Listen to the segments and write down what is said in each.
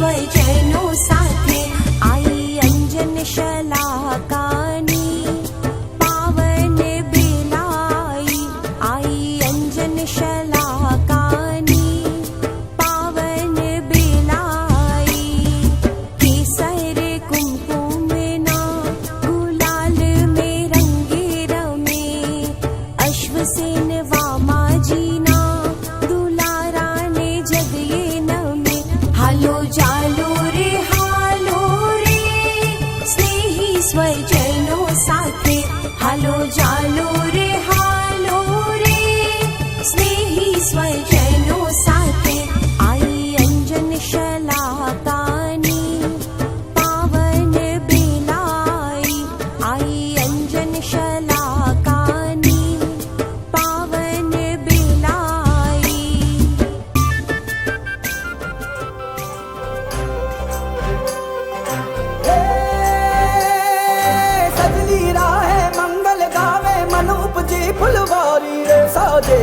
स्वजनो साथे। आई अंजन शला સ્વજનો સાથે હાલો ચાલો રે હાલો રે સ્નેહી સ્વજનો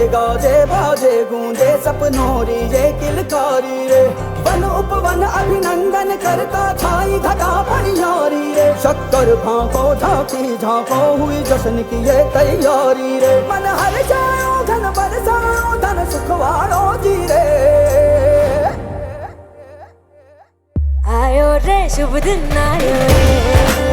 गाजे बाजे गूंजे सपनों री ये किलकारी रे। वन उपवन अभिनंदन करता छाई घटा परियारी रे। शक्कर भाको झाकी झाको हुई जश्न की ये तैयारी रे। मन हर जाओ, धन बरसाओ, धन सुखवारो जी रे। आयो रे, शुभ दिन आयो। रे